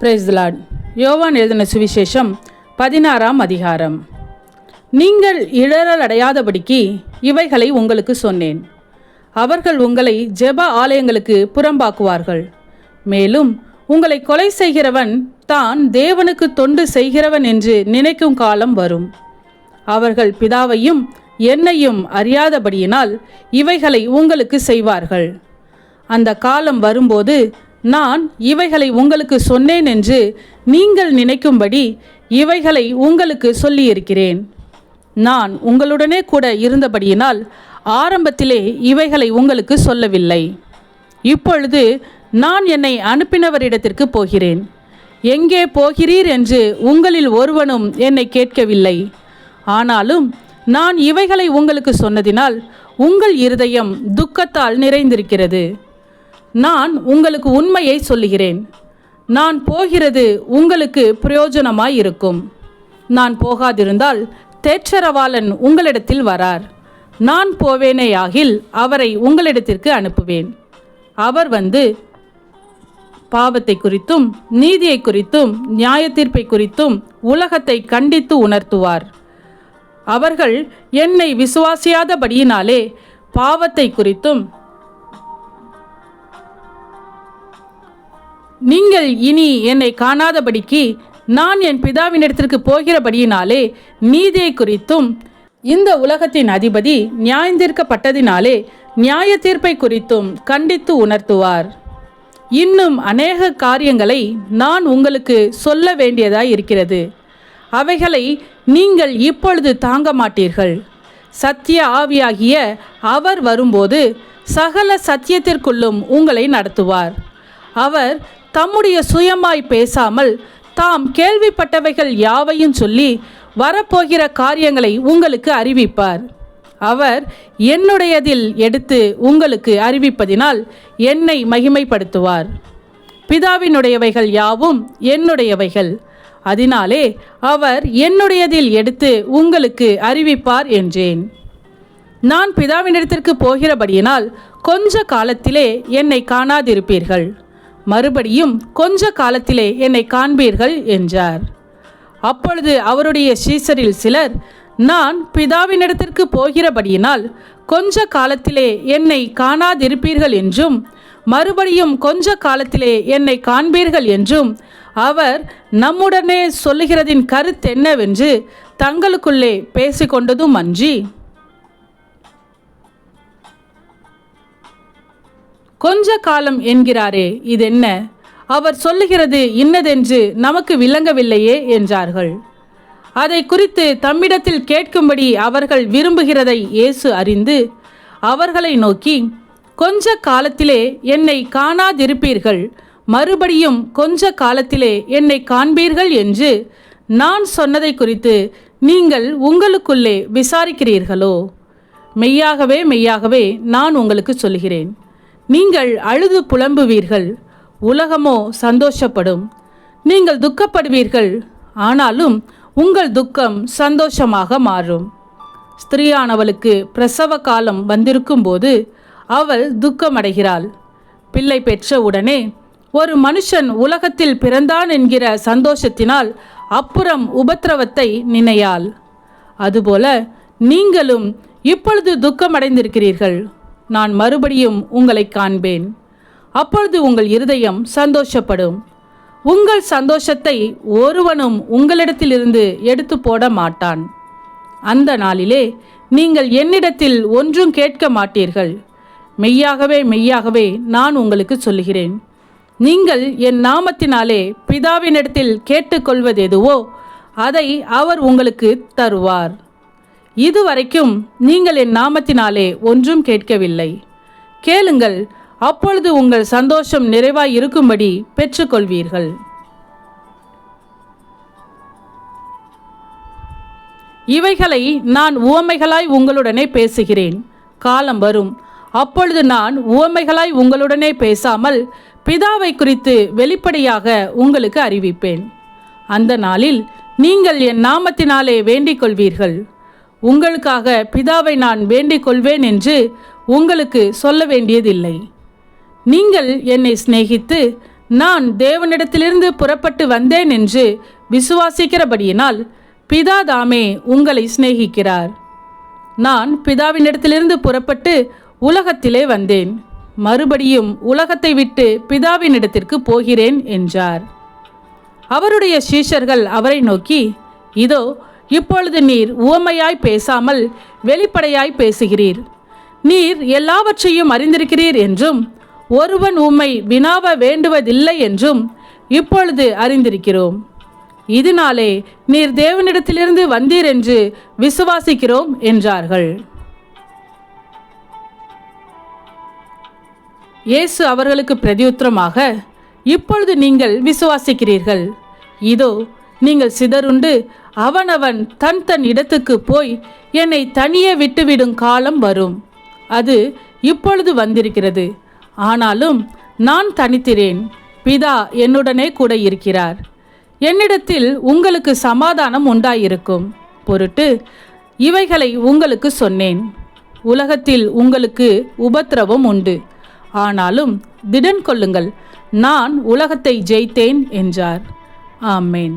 பிரைஸ்லாட் யோவான் எழுதின சுவிசேஷம் பதினாறாம் அதிகாரம். நீங்கள் இடரல் அடையாதபடிக்கு இவைகளை உங்களுக்கு சொன்னேன். அவர்கள் உங்களை ஜெப ஆலயங்களுக்கு புறம்பாக்குவார்கள். மேலும் உங்களை கொலை செய்கிறவன் தான் தேவனுக்கு தொண்டு செய்கிறவன் என்று நினைக்கும் காலம் வரும். அவர்கள் பிதாவையும் என்னையும் அறியாதபடியினால் இவைகளை உங்களுக்கு செய்வார்கள். அந்த காலம் வரும்போது நான் இவைகளை உங்களுக்கு சொன்னேன் என்று நீங்கள் நினைக்கும்படி இவைகளை உங்களுக்கு சொல்லியிருக்கிறேன். நான் உங்களுடனே கூட இருந்தபடியினால் ஆரம்பத்திலே இவைகளை உங்களுக்கு சொல்லவில்லை. இப்பொழுது நான் என்னை அனுப்பினவரிடத்திற்கு போகிறேன். எங்கே போகிறீர் என்று உங்களில் ஒருவனும் என்னை கேட்கவில்லை. ஆனாலும் நான் இவைகளை உங்களுக்கு சொன்னதினால் உங்கள் இருதயம் துக்கத்தால் நிறைந்திருக்கிறது. நான் உங்களுக்கு உண்மையை சொல்லுகிறேன். நான் போகிறது உங்களுக்கு பிரயோஜனமாய் இருக்கும் நான் போகாதிருந்தால் தேற்றரவாளன் உங்களிடத்தில் வரார். நான் போவேனேயாகில் அவரை உங்களிடத்திற்கு அனுப்புவேன். அவர் வந்து பாவத்தை குறித்தும் நீதியை குறித்தும் நியாயத்தீர்ப்பை குறித்தும் உலகத்தை கண்டித்து உணர்த்துவார். அவர்கள் என்னை விசுவாசியாதபடியினாலே பாவத்தை குறித்தும் நீங்கள் இனி என்னை காணாதபடிக்கு நான் என் பிதாவினிடத்திற்கு போகிறபடியினாலே நீதியை குறித்தும் இந்த உலகத்தின் அதிபதி நியாயந்தீர்க்கப்பட்டதினாலே நியாய தீர்ப்பை குறித்தும் கண்டித்து உணர்த்துவார். இன்னும் அநேக காரியங்களை நான் உங்களுக்கு சொல்ல வேண்டியதாய் இருக்கிறது. அவைகளை நீங்கள் இப்பொழுது தாங்க மாட்டீர்கள். சத்திய ஆவியாகிய அவர் வரும்போது சகல சத்தியத்திற்குள்ளும் உங்களை நடத்துவார். அவர் தம்முடைய சுயமாய் பேசாமல் தாம் கேள்விப்பட்டவைகள் யாவையும் சொல்லி வரப்போகிற காரியங்களை உங்களுக்கு அறிவிப்பார். அவர் என்னுடையதில் எடுத்து உங்களுக்கு அறிவிப்பதினால் என்னை மகிமைப்படுத்துவார். பிதாவினுடையவைகள் யாவும் என்னுடையவைகள். அதனாலே அவர் என்னுடையதில் எடுத்து உங்களுக்கு அறிவிப்பார் என்றேன். நான் பிதாவினிடத்திற்கு போகிறபடியினால் கொஞ்ச காலத்திலே என்னை காணாதிருப்பீர்கள். மறுபடியும் கொஞ்ச காலத்திலே என்னை காண்பீர்கள் என்றார். அப்பொழுது அவருடைய சீசரில் சிலர் நான் பிதாவினிடத்திற்கு போகிறபடியினால் கொஞ்ச காலத்திலே என்னை காணாதிருப்பீர்கள் என்றும் மறுபடியும் கொஞ்ச காலத்திலே என்னை காண்பீர்கள் என்றும் அவர் நம்முடனே சொல்லுகிறதின் கருத்தென்னவென்று தங்களுக்குள்ளே பேசிக்கொண்டதும் அன்றி கொஞ்ச காலம் என்கிறாரே இதென்ன? அவர் சொல்லுகிறது இன்னதென்று நமக்கு விளங்கவில்லையே என்றார்கள். அதை குறித்து தம்மிடத்தில் கேட்கும்படி அவர்கள் விரும்புகிறதை இயேசு அறிந்து அவர்களை நோக்கி கொஞ்ச காலத்திலே என்னை காணாதிருப்பீர்கள். மறுபடியும் கொஞ்ச காலத்திலே என்னை காண்பீர்கள் என்று நான் சொன்னதை குறித்து நீங்கள் உங்களுக்குள்ளே விசாரிக்கிறீர்களோ? மெய்யாகவே மெய்யாகவே நான் உங்களுக்கு சொல்கிறேன் நீங்கள் அழுது புலம்புவீர்கள். உலகமோ சந்தோஷப்படும். நீங்கள் துக்கப்படுவீர்கள். ஆனாலும் உங்கள் துக்கம் சந்தோஷமாக மாறும். ஸ்திரீயானவளுக்கு பிரசவ காலம் வந்திருக்கும்போது அவள் துக்கமடைகிறாள். பிள்ளை பெற்ற உடனே ஒரு மனுஷன் உலகத்தில் பிறந்தான் என்கிற சந்தோஷத்தினால் அப்புறம் உபத்திரவத்தை நினையாள். அதுபோல நீங்களும் இப்பொழுது துக்கமடைந்திருக்கிறீர்கள். நான் மறுபடியும் உங்களை காண்பேன். அப்பொழுது உங்கள் இருதயம் சந்தோஷப்படும். உங்கள் சந்தோஷத்தை ஒருவனும் உங்களிடத்திலிருந்து எடுத்து போட மாட்டான். அந்த நாளிலே நீங்கள் என்னிடத்தில் ஒன்றும் கேட்க மாட்டீர்கள். மெய்யாகவே மெய்யாகவே நான் உங்களுக்கு சொல்லுகிறேன். நீங்கள் என் நாமத்தினாலே பிதாவினிடத்தில் கேட்டுக்கொள்வது எதுவோ அதை அவர் உங்களுக்கு தருவார். இதுவரைக்கும் நீங்கள் என் நாமத்தினாலே ஒன்றும் கேட்கவில்லை. கேளுங்கள் அப்பொழுது உங்கள் சந்தோஷம் நிறைவாய் இருக்கும்படி பெற்றுக்கொள்வீர்கள். இவைகளை நான் உவமைகளாய் உங்களுடனே பேசுகிறேன். காலம் வரும். அப்பொழுது நான் உவமைகளாய் உங்களுடனே பேசாமல் பிதாவை குறித்து வெளிப்படையாக உங்களுக்கு அறிவிப்பேன். அந்த நாளில் நீங்கள் என் நாமத்தினாலே வேண்டிக் கொள்வீர்கள். உங்களுக்காக பிதாவை நான் வேண்டிக் கொள்வேன் என்று உங்களுக்கு சொல்ல வேண்டியதில்லை. நீங்கள் என்னை சிநேகித்து நான் தேவனிடத்திலிருந்து புறப்பட்டு வந்தேன் என்று விசுவாசிக்கிறபடியினால் பிதா தாமே உங்களை சிநேகிக்கிறார். நான் பிதாவினிடத்திலிருந்து புறப்பட்டு உலகத்திலே வந்தேன். மறுபடியும் உலகத்தை விட்டு பிதாவினிடத்திற்கு போகிறேன் என்றார். அவருடைய சீஷர்கள் அவரை நோக்கி இதோ இப்பொழுது நீர் உவமையாய் பேசாமல் வெளிப்படையாய் பேசுகிறீர். நீர் எல்லாவற்றையும் அறிந்திருக்கிறீர் என்றும் ஒருவன் உம்மை வினாவ வேண்டுவதில்லை என்றும் இப்பொழுது அறிந்திருக்கிறோம். இதனாலே நீர் தேவனிடத்திலிருந்து வந்தீர் என்று விசுவாசிக்கிறோம் என்றார்கள். இயேசு அவர்களுக்கு பிரதியுத்தரமாக இப்பொழுது நீங்கள் விசுவாசிக்கிறீர்கள். இதோ நீங்கள் சிதறுண்டு அவனவன் தன் தன் இடத்துக்கு போய் என்னை தனியே விட்டுவிடும் காலம் வரும். அது இப்பொழுது வந்திருக்கிறது. ஆனாலும் நான் தனித்திரேன் பிதா என்னுடனே கூட இருக்கிறார். என்னிடத்தில் உங்களுக்கு சமாதானம் உண்டாயிருக்கும். பொருட்டு இவைகளை உங்களுக்கு சொன்னேன். உலகத்தில் உங்களுக்கு உபத்திரவம் உண்டு. ஆனாலும் திடன் கொள்ளுங்கள் நான் உலகத்தை ஜெயித்தேன் என்றார். ஆமேன்.